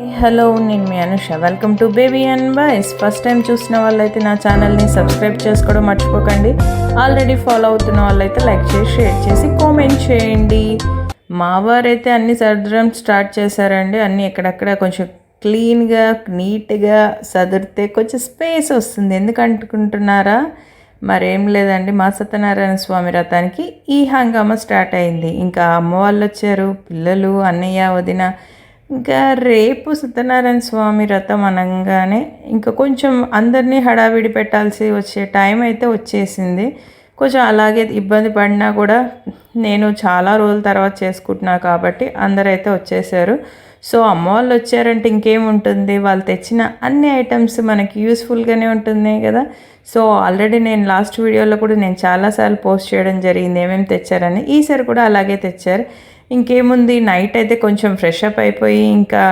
Hello నేను మీ Anusha. Welcome to baby and boys first time చూసిన వాళ్ళైతే నా ఛానల్ని సబ్స్క్రైబ్ చేసుకోవడం మర్చిపోకండి. ఆల్రెడీ ఫాలో అవుతున్న వాళ్ళైతే లైక్ చేసి షేర్ చేసి కామెంట్ చేయండి. మా వారైతే అన్ని సర్దడం స్టార్ట్ చేశారండి. అన్నీ ఎక్కడెక్కడ కొంచెం క్లీన్గా నీట్గా సదిరితే కొంచెం స్పేస్ వస్తుంది. ఎందుకంటున్నారా మరేం లేదండి. మా సత్యనారాయణ స్వామి రథానికి ఈ హంగామా స్టార్ట్ అయింది. ఇంకా అమ్మ వాళ్ళు వచ్చారు పిల్లలు అన్నయ్య వదిన ఇంకా రేపు సత్యనారాయణ స్వామి రథం అనగానే ఇంకా కొంచెం అందరినీ హడావిడి పెట్టాల్సి వచ్చే టైం అయితే వచ్చేసింది. కొంచెం అలాగే ఇబ్బంది పడినా కూడా నేను చాలా రోజుల తర్వాత చేసుకుంటున్నా కాబట్టి అందరైతే వచ్చేసారు. సో అమ్మ వాళ్ళు వచ్చారంటే ఇంకేముంటుంది? వాళ్ళు తెచ్చిన అన్ని ఐటమ్స్ మనకి యూస్ఫుల్గానే ఉంటుంది కదా. సో ఆల్రెడీ నేను లాస్ట్ వీడియోలో కూడా నేను చాలాసార్లు పోస్ట్ చేయడం జరిగింది. ఏమేమి తెచ్చారని ఈసారి కూడా అలాగే తెచ్చారు. ఇంకేముంది? నైట్ అయితే కొంచెం ఫ్రెష్ అప్ అయిపోయి ఇంకా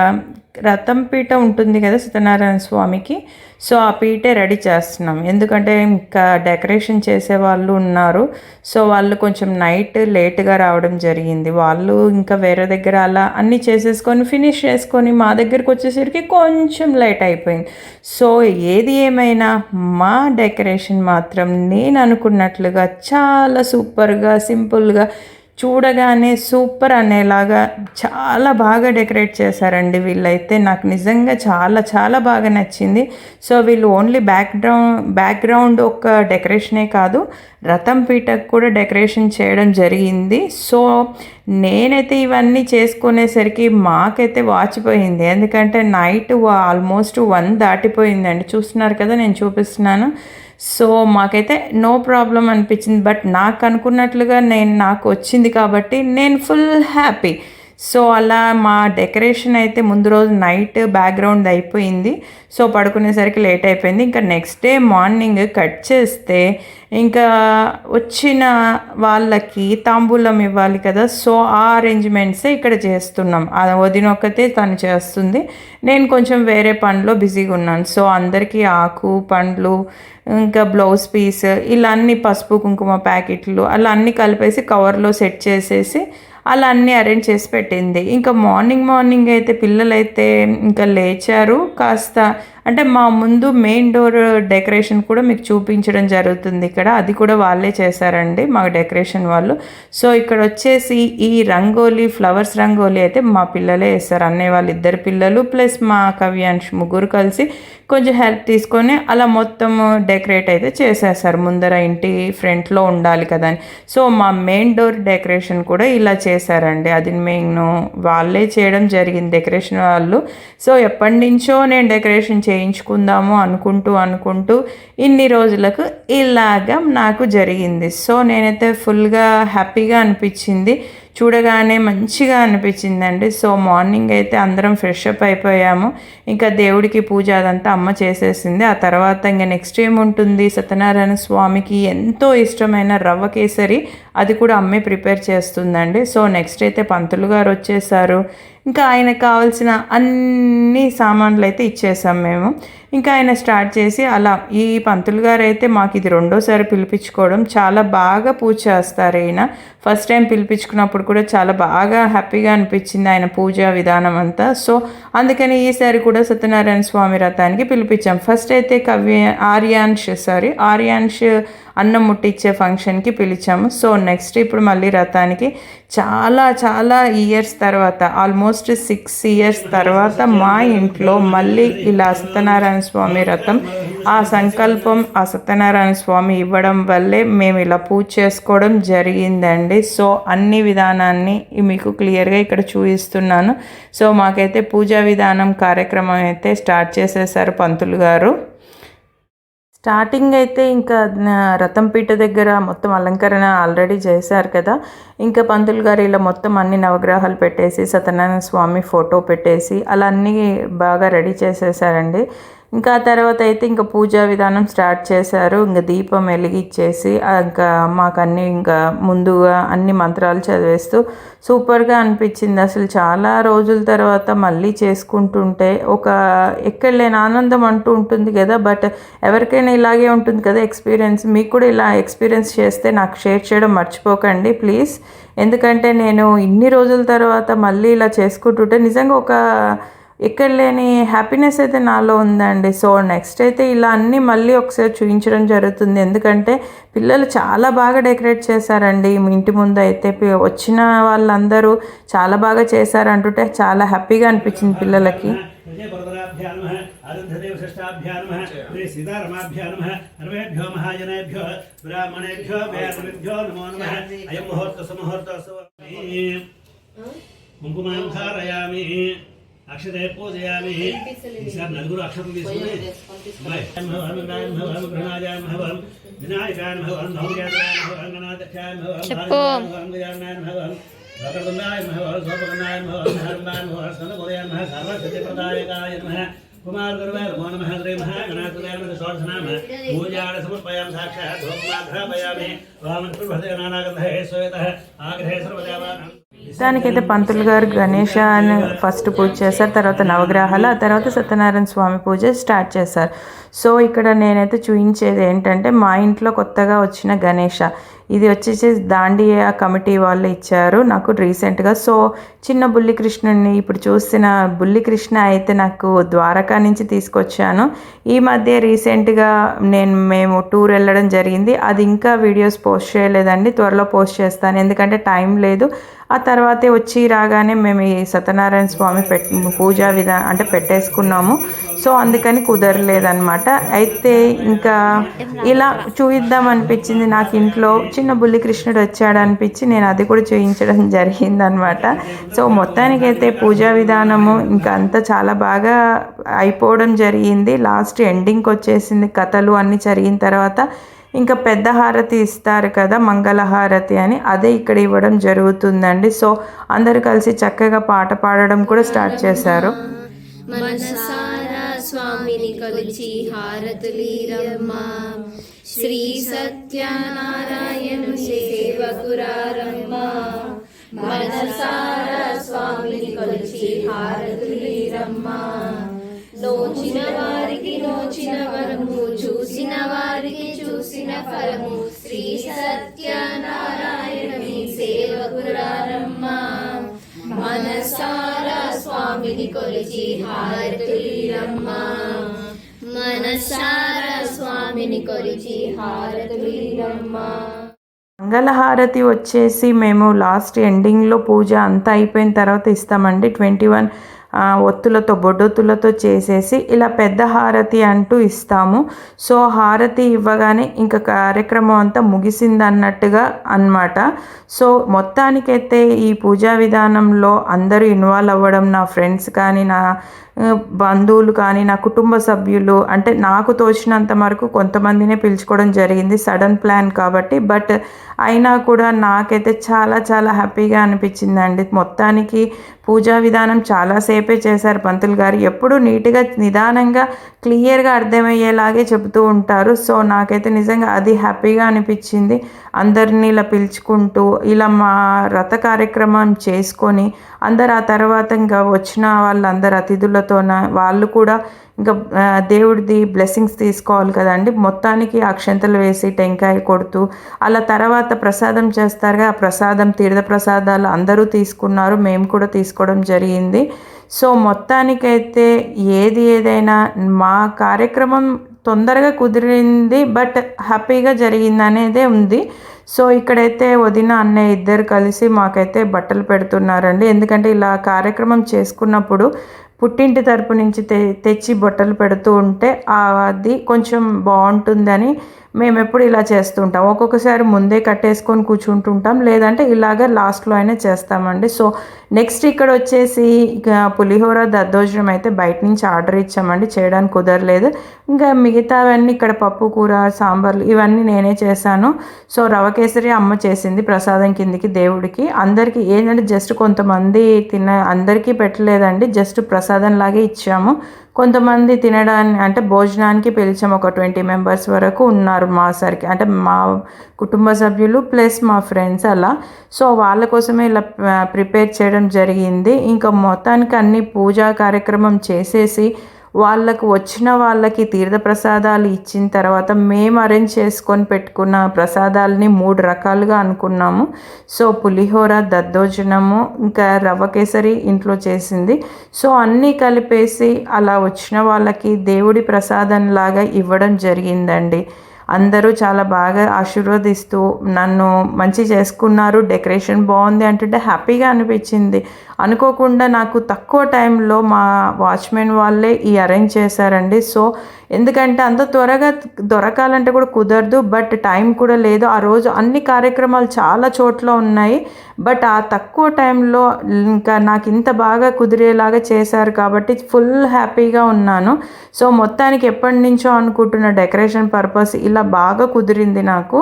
రథం పీట ఉంటుంది కదా సత్యనారాయణ స్వామికి. సో ఆ పీటే రెడీ చేస్తున్నాం. ఎందుకంటే ఇంకా డెకరేషన్ చేసే వాళ్ళు ఉన్నారు. సో వాళ్ళు కొంచెం నైట్ లేట్గా రావడం జరిగింది. వాళ్ళు ఇంకా వేరే దగ్గర అలా అన్నీ చేసేసుకొని ఫినిష్ చేసుకొని మా దగ్గరకు వచ్చేసరికి కొంచెం లేట్ అయిపోయింది. సో ఏది ఏమైనా మా డెకరేషన్ మాత్రం నేను అనుకున్నట్లుగా చాలా సూపర్గా సింపుల్గా చూడగానే సూపర్ అనేలాగా చాలా బాగా డెకరేట్ చేశారండి వీళ్ళైతే. నాకు నిజంగా చాలా చాలా బాగా నచ్చింది. సో వీళ్ళు ఓన్లీ బ్యాక్గ్రౌండ్ బ్యాక్గ్రౌండ్ ఒక డెకరేషనే కాదు రథం పీటకు కూడా డెకరేషన్ చేయడం జరిగింది. సో నేనైతే ఇవన్నీ చేసుకునేసరికి మాకైతే వాచిపోయింది. ఎందుకంటే నైట్ ఆల్మోస్ట్ వన్ దాటిపోయిందండి. చూస్తున్నారు కదా నేను చూపిస్తున్నాను. సో మాకైతే నో ప్రాబ్లం అనిపించింది. బట్ నాకు అనుకున్నట్లుగా నేను నాకు వచ్చింది కాబట్టి నేను ఫుల్ హ్యాపీ. సో అలా మా డెకరేషన్ అయితే ముందు రోజు నైట్ బ్యాక్గ్రౌండ్ అయిపోయింది. సో పడుకునేసరికి లేట్ అయిపోయింది. ఇంకా నెక్స్ట్ డే మార్నింగ్ కట్ చేస్తే ఇంకా వచ్చిన వాళ్ళకి తాంబూలం ఇవ్వాలి కదా. సో ఆ అరేంజ్మెంట్సే ఇక్కడ చేస్తున్నాం. వదిన వదినొక్కతే తను చేస్తుంది. నేను కొంచెం వేరే పనిలో బిజీగా ఉన్నాను. సో అందరికీ ఆకు పండ్లు ఇంకా బ్లౌజ్ పీస్ ఇలా అన్ని పసుపు కుంకుమ ప్యాకెట్లు అలా అన్నీ కలిపేసి కవర్లో సెట్ చేసేసి అలా అన్నీ అరేంజ్ చేసి పెట్టింది. ఇంకా మార్నింగ్ మార్నింగ్ అయితే పిల్లలైతే ఇంకా లేచారు. కాస్త అంటే మా ముందు మెయిన్ డోర్ డెకరేషన్ కూడా మీకు చూపించడం జరుగుతుంది ఇక్కడ. అది కూడా వాళ్ళే చేశారండి మా డెకరేషన్ వాళ్ళు. సో ఇక్కడ వచ్చేసి ఈ రంగోలీ ఫ్లవర్స్ రంగోలీ అయితే మా పిల్లలే వేస్తారు. అన్నయ్య వాళ్ళు ఇద్దరు పిల్లలు ప్లస్ మా కవ్యాంష్ ముగ్గురు కలిసి కొంచెం హెల్ప్ తీసుకొని అలా మొత్తం డెకరేట్ అయితే చేసేసారు ముందర ఇంటి ఫ్రంట్లో ఉండాలి కదా అని. సో మా మెయిన్ డోర్ డెకరేషన్ కూడా ఇలా చేశారండి. అది నేను వాళ్ళే చేయడం జరిగింది డెకరేషన్ వాళ్ళు. సో ఎప్పటి నుంచో నేను డెకరేషన్ చేయించుకుందాము అనుకుంటూ అనుకుంటూ ఇన్ని రోజులకు ఇలాగ నాకు జరిగింది. సో నేనైతే ఫుల్గా హ్యాపీగా అనిపించింది. చూడగానే మంచిగా అనిపించిందండి. సో మార్నింగ్ అయితే అందరం ఫ్రెష్ అప్ అయిపోయాము. ఇంకా దేవుడికి పూజ అదంతా అమ్మ చేసేసింది. ఆ తర్వాత ఇంకా నెక్స్ట్ ఏముంటుంది? సత్యనారాయణ స్వామికి ఎంతో ఇష్టమైన రవ్వ కేసరి అది కూడా అమ్మే ప్రిపేర్ చేస్తుందండి. సో నెక్స్ట్ అయితే పంతులు గారు వచ్చేసారు. ఇంకా ఆయనకు కావాల్సిన అన్ని సామాన్లు అయితే ఇచ్చేసాం మేము. ఇంకా ఆయన స్టార్ట్ చేసి అలా ఈ పంతులు గారు అయితే మాకు ఇది రెండోసారి పిలిపించుకోవడం చాలా బాగా పూజ చేస్తారు ఆయన ఫస్ట్ టైం పిలిపించుకున్నప్పుడు కూడా చాలా బాగా హ్యాపీగా అనిపించింది ఆయన పూజా విధానం అంతా. సో అందుకని ఈసారి కూడా సత్యనారాయణ స్వామి రథానికి పిలిపించాం. ఫస్ట్ అయితే కవ్య ఆర్యాన్ష్ సారీ ఆర్యాన్ష్ అన్నం ముట్టించే ఫంక్షన్కి పిలిచాము. సో నెక్స్ట్ ఇప్పుడు మళ్ళీ రథానికి చాలా చాలా ఇయర్స్ తర్వాత ఆల్మోస్ట్ సిక్స్ ఇయర్స్ తర్వాత మా ఇంట్లో మళ్ళీ ఇలా సత్యనారాయణ స్వామి రథం. ఆ సంకల్పం ఆ సత్యనారాయణ స్వామి ఇవ్వడం వల్లే మేము ఇలా పూజ చేసుకోవడం జరిగిందండి. సో అన్ని విధానాన్ని మీకు క్లియర్గా ఇక్కడ చూపిస్తున్నాను. సో మాకైతే పూజా విధానం కార్యక్రమం అయితే స్టార్ట్ చేసేసారు పంతులు గారు. స్టార్టింగ్ అయితే ఇంకా రథం పీట దగ్గర మొత్తం అలంకరణ ఆల్రెడీ చేశారు కదా. ఇంకా పంతులు గారు ఇలా మొత్తం అన్ని నవగ్రహాలు పెట్టేసి సత్యనారాయణ స్వామి ఫోటో పెట్టేసి అలా అన్నీ బాగా రెడీ చేసేసారండి. ఇంకా తర్వాత అయితే ఇంకా పూజా విధానం స్టార్ట్ చేశారు. ఇంకా దీపం వెలిగిచ్చేసి ఇంకా మాకు అన్ని ఇంకా ముందుగా అన్ని మంత్రాలు చదివేస్తూ సూపర్గా అనిపించింది. అసలు చాలా రోజుల తర్వాత మళ్ళీ చేసుకుంటుంటే ఒక ఎక్కడ లేని ఆనందం అంటూ ఉంటుంది కదా. బట్ ఎవరికైనా ఇలాగే ఉంటుంది కదా ఎక్స్పీరియన్స్. మీకు కూడా ఇలా ఎక్స్పీరియన్స్ చేస్తే నాకు షేర్ చేయడం మర్చిపోకండి ప్లీజ్. ఎందుకంటే నేను ఇన్ని రోజుల తర్వాత మళ్ళీ ఇలా చేసుకుంటుంటే నిజంగా ఒక ఇక్కడ లేని హ్యాపీనెస్ అయితే నాలో ఉందండి. సో నెక్స్ట్ అయితే ఇలా అన్నీ మళ్ళీ ఒకసారి చూపించడం జరుగుతుంది. ఎందుకంటే పిల్లలు చాలా బాగా డెకరేట్ చేశారండి. మీ ఇంటి ముందు అయితే వచ్చిన వాళ్ళందరూ చాలా బాగా చేశారు అంటుంటే చాలా హ్యాపీగా అనిపించింది పిల్లలకి. విజయపర్వతాభ్యా నమ అరుంధదేవ షష్టాభ్యా నమ శ్రీ సీతారమాభ్యా నమ సర్వేభ్యో మహాజనేభ్యో బ్రాహ్మణేభ్యో వేదవిభ్యో నమో నమ అయం ముహూర్త సుముహూర్త అక్షతే పూజయామి ఈసారి నలుగురు అక్షతలు తీసుకుని అమ్మాయి, భవం, వినాయక భవం, గృహనాథాయ భవం, వినాయకాయ భవం, భౌమ్యాయ భవం, గణాధ్యక్షాయ భవం, భారతాయ భవం, గజాననాయ భవం, వక్రతుండాయ కుమార్ షోడశనామ పూజాడ సాక్షాత్ ఆగ్రహే దానికైతే పంతులు గారు గణేష అని ఫస్ట్ పూజ చేశారు తర్వాత నవగ్రహాలు ఆ తర్వాత సత్యనారాయణ స్వామి పూజ స్టార్ట్ చేశారు. సో ఇక్కడ నేనైతే చూపించేది ఏంటంటే మా ఇంట్లో కొత్తగా వచ్చిన గణేష. ఇది వచ్చేసి దాండియా కమిటీ వాళ్ళు ఇచ్చారు నాకు రీసెంట్గా. సో చిన్న బుల్లి కృష్ణుడిని ఇప్పుడు చూసిన బుల్లి కృష్ణ అయితే నాకు ద్వారకా నుంచి తీసుకొచ్చాను. ఈ మధ్య రీసెంట్గా నేను మేము టూర్ వెళ్ళడం జరిగింది. అది ఇంకా వీడియోస్ పోస్ట్ చేయలేదండి. త్వరలో పోస్ట్ చేస్తాను. ఎందుకంటే టైం లేదు. ఆ తర్వాతే వచ్చి రాగానే మేము ఈ సత్యనారాయణ స్వామి పెట్ పూజా విధా అంటే పెట్టేసుకున్నాము. సో అందుకని కుదరలేదనమాట అయితే ఇంకా ఇలా చూయిద్దాం అనిపించింది. నాకు ఇంట్లో చిన్న బుల్లి కృష్ణుడు వచ్చాడు అనిపించి నేను అది కూడా చూయించడం జరిగిందనమాట సో మొత్తానికైతే పూజా విధానము ఇంకా అంతా చాలా బాగా అయిపోవడం జరిగింది. లాస్ట్ ఎండింగ్కి వచ్చేసింది కథలు అన్నీ జరిగిన తర్వాత ఇంకా పెద్ద హారతి ఇస్తారు కదా మంగళహారతి అని అదే ఇక్కడ ఇవ్వడం జరుగుతుందండి. సో అందరు కలిసి చక్కగా పాట పాడడం కూడా స్టార్ట్ చేశారు. స్వామిని కొలిచి హారతులీరమ్మా శ్రీ సత్యనారాయణ సేవకురారమ్మా. మనసార స్వామిని కొలిచి హారతులీరమ్మా నోచిన వారికి చూసిన ఫలము శ్రీ సత్యనారాయణుని సేవకురారమ్మ. మనసారా స్వామిని కొలిచి హారతులీరమ్మ. మనసారా స్వామిని కొలిచి హారతులీరమ్మ. మంగళహారతి వచ్చేసి మేము లాస్ట్ ఎండింగ్లో పూజ అంతా అయిపోయిన తర్వాత ఇస్తామండి. ట్వంటీ వన్ ఒత్తులతో బొడ్డొత్తులతో చేసేసి ఇలా పెద్ద హారతి అంటూ ఇస్తాము. సో హారతి ఇవ్వగానే ఇంకా కార్యక్రమం అంతా ముగిసింది అన్నట్టుగా అన్నమాట. సో మొత్తానికైతే ఈ పూజా విధానంలో అందరూ ఇన్వాల్వ్ అవ్వడం నా ఫ్రెండ్స్ కానీ నా బంధువులు కానీ నా కుటుంబ సభ్యులు అంటే నాకు తోచినంత వరకు కొంతమందినే పిలుచుకోవడం జరిగింది. సడన్ ప్లాన్ కాబట్టి బట్ అయినా కూడా నాకైతే చాలా చాలా హ్యాపీగా అనిపించిందండి. మొత్తానికి పూజా విధానం చాలాసేపే చేశారు పంతులు గారు. ఎప్పుడు నీట్గా నిదానంగా క్లియర్గా అర్థమయ్యేలాగే చెబుతూ ఉంటారు. సో నాకైతే నిజంగా అది హ్యాపీగా అనిపించింది. అందరినీ ఇలా పిలుచుకుంటూ ఇలా మా రథ కార్యక్రమం చేసుకొని అందరు ఆ తర్వాత ఇంకా వచ్చిన వాళ్ళందరు అతిథులతోన వాళ్ళు కూడా ఇంకా దేవుడిది బ్లెస్సింగ్స్ తీసుకోవాలి కదండి. మొత్తానికి అక్షంతలు వేసి టెంకాయ కొడుతూ అలా తర్వాత ప్రసాదం చేస్తారుగా. ఆ ప్రసాదం తీర్థ ప్రసాదాలు అందరూ తీసుకున్నారు. మేము కూడా తీసుకోవడం జరిగింది. సో మొత్తానికైతే ఏది ఏదైనా మా కార్యక్రమం తొందరగా కుదిరింది బట్ హ్యాపీగా జరిగింది అనేదే ఉంది. సో ఇక్కడైతే వదిన అన్నయ్య ఇద్దరు కలిసి మాకైతే బట్టలు పెడుతున్నారండి. ఎందుకంటే ఇలా కార్యక్రమం చేసుకున్నప్పుడు పుట్టింటి తరపు నుంచి తె తెచ్చి బట్టలు పెడుతూ ఉంటే ఆ అది కొంచెం బాగుంటుందని మేము ఎప్పుడు ఇలా చేస్తుంటాం. ఒక్కొక్కసారి ముందే కట్టేసుకొని కూర్చుంటుంటాం. లేదంటే ఇలాగే లాస్ట్లో అయినా చేస్తామండి. సో నెక్స్ట్ ఇక్కడ వచ్చేసి ఇక పులిహోర దద్దోజనం అయితే బయట నుంచి ఆర్డర్ ఇచ్చామండి. చేయడానికి కుదరలేదు. ఇంకా మిగతావన్నీ ఇక్కడ పప్పు కూర సాంబార్లు ఇవన్నీ నేనే చేశాను. సో రవ కేసరి అమ్మ చేసింది ప్రసాదం కిందికి దేవుడికి. అందరికీ ఏంటంటే జస్ట్ కొంతమంది తిన అందరికీ పెట్టలేదండి జస్ట్ ప్రసాదం లాగే ఇచ్చాము. కొంతమంది తినడానికి అంటే భోజనానికి పిలిచాము ఒక ట్వంటీ మెంబర్స్ వరకు ఉన్నారు మా సరికి. అంటే మా కుటుంబ సభ్యులు ప్లస్ మా ఫ్రెండ్స్ అలా. సో వాళ్ళ కోసమే ఇలా ప్రిపేర్ చేయడం జరిగింది. ఇంకా మొత్తానికి అన్ని పూజా కార్యక్రమం చేసేసి వాళ్ళకు వచ్చిన వాళ్ళకి తీర్థ ప్రసాదాలు ఇచ్చిన తర్వాత మేము అరేంజ్ చేసుకొని పెట్టుకున్న ప్రసాదాలని మూడు రకాలుగా అనుకున్నాము. సో పులిహోర దద్దోజనము ఇంకా రవ్వ కేసరి ఇంట్లో చేసింది. సో అన్నీ కలిపేసి అలా వచ్చిన వాళ్ళకి దేవుడి ప్రసాదం లాగా ఇవ్వడం జరిగిందండి. అందరూ చాలా బాగా ఆశీర్వదిస్తూ నన్ను మంచి చేసుకున్నారు డెకరేషన్ బాగుంది అంటుంటే హ్యాపీగా అనిపించింది. అనుకోకుండా నాకు తక్కువ టైంలో మా వాచ్మెన్ వాళ్ళే ఈ అరేంజ్ చేశారండి. సో ఎందుకంటే అంత త్వరగా దొరకాలంటే కూడా కుదరదు బట్ టైం కూడా లేదు. ఆ రోజు అన్ని కార్యక్రమాలు చాలా చోట్ల ఉన్నాయి బట్ ఆ తక్కువ టైంలో ఇంకా నాకు ఇంత బాగా కుదిరేలాగా చేశారు కాబట్టి ఫుల్ హ్యాపీగా ఉన్నాను. సో మొత్తానికి ఎప్పటి నుంచో అనుకుంటున్న డెకరేషన్ పర్పస్ ఇలా బాగా కుదిరింది నాకు.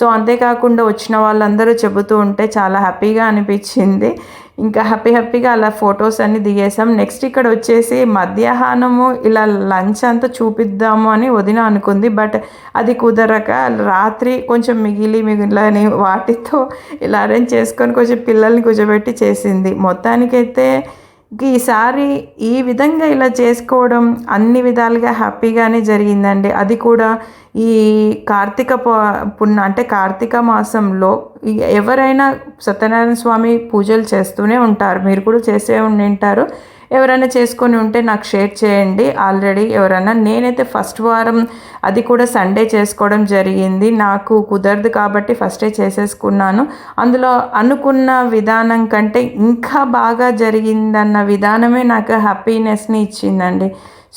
సో అంతేకాకుండా వచ్చిన వాళ్ళందరూ చెబుతూ ఉంటే చాలా హ్యాపీగా అనిపించింది. ఇంకా హ్యాపీ హ్యాపీగా అలా ఫొటోస్ అన్ని దిగేసాం నెక్స్ట్ ఇక్కడ వచ్చేసి మధ్యాహ్నము ఇలా లంచ్ అంతా చూపిద్దాము అని వదిన అనుకుంది. బట్ అది కుదరక రాత్రి కొంచెం మిగిలి మిగిలిని వాటితో ఇలా అరేంజ్ చేసుకొని కొంచెం పిల్లల్ని కూర్చోబెట్టి చేసింది. మొత్తానికైతే ఈసారి ఈ విధంగా ఇలా చేసుకోవడం అన్ని విధాలుగా హ్యాపీగానే జరిగిందండి. అది కూడా ఈ కార్తీక ప- పున్న అంటే కార్తీక మాసంలో ఎవరైనా సత్యనారాయణ స్వామి పూజలు చేస్తూనే ఉంటారు. మీరు కూడా చేసే ఉండి ఉంటారు. ఎవరైనా చేసుకొని ఉంటే నాకు షేర్ చేయండి. ఆల్రెడీ ఎవరైనా నేనైతే ఫస్ట్ వారం అది కూడా సండే చేసుకోవడం జరిగింది. నాకు కుదరదు కాబట్టి ఫస్టే చేసేసుకున్నాను. అందులో అనుకున్న విధానం కంటే ఇంకా బాగా జరిగిందన్న విధానమే నాకు హ్యాపీనెస్ని ఇచ్చిందండి.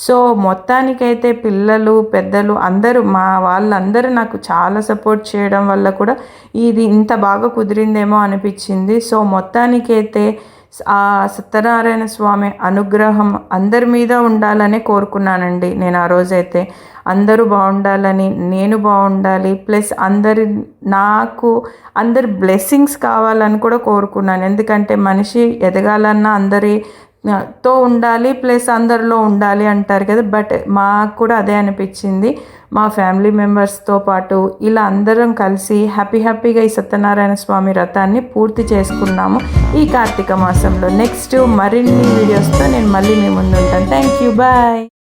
సో మొత్తానికైతే పిల్లలు పెద్దలు అందరూ మా వాళ్ళందరూ నాకు చాలా సపోర్ట్ చేయడం వల్ల కూడా ఇది ఇంత బాగా కుదిరిందేమో అనిపించింది. సో మొత్తానికైతే ఆ సత్యనారాయణ స్వామి అనుగ్రహం అందరి మీద ఉండాలనే కోరుకున్నానండి. నేను ఆ రోజైతే అందరూ బాగుండాలని నేను బాగుండాలి ప్లస్ అందరి నాకు అందరి బ్లెస్సింగ్స్ కావాలని కూడా కోరుకున్నాను. ఎందుకంటే మనిషి ఎదగాలన్నా అందరి తో ఉండాలి ప్లస్ అందరిలో ఉండాలి అంటారు కదా. బట్ మాకు కూడా అదే అనిపించింది. మా ఫ్యామిలీ మెంబర్స్తో పాటు ఇలా అందరం కలిసి హ్యాపీ హ్యాపీగా ఈ సత్యనారాయణ స్వామి రథాన్ని పూర్తి చేసుకున్నాము ఈ కార్తీక మాసంలో. నెక్స్ట్ మరిన్ని వీడియోస్తో నేను మళ్ళీ మీ ముందు ఉంటాను థ్యాంక్ యూ. బాయ్.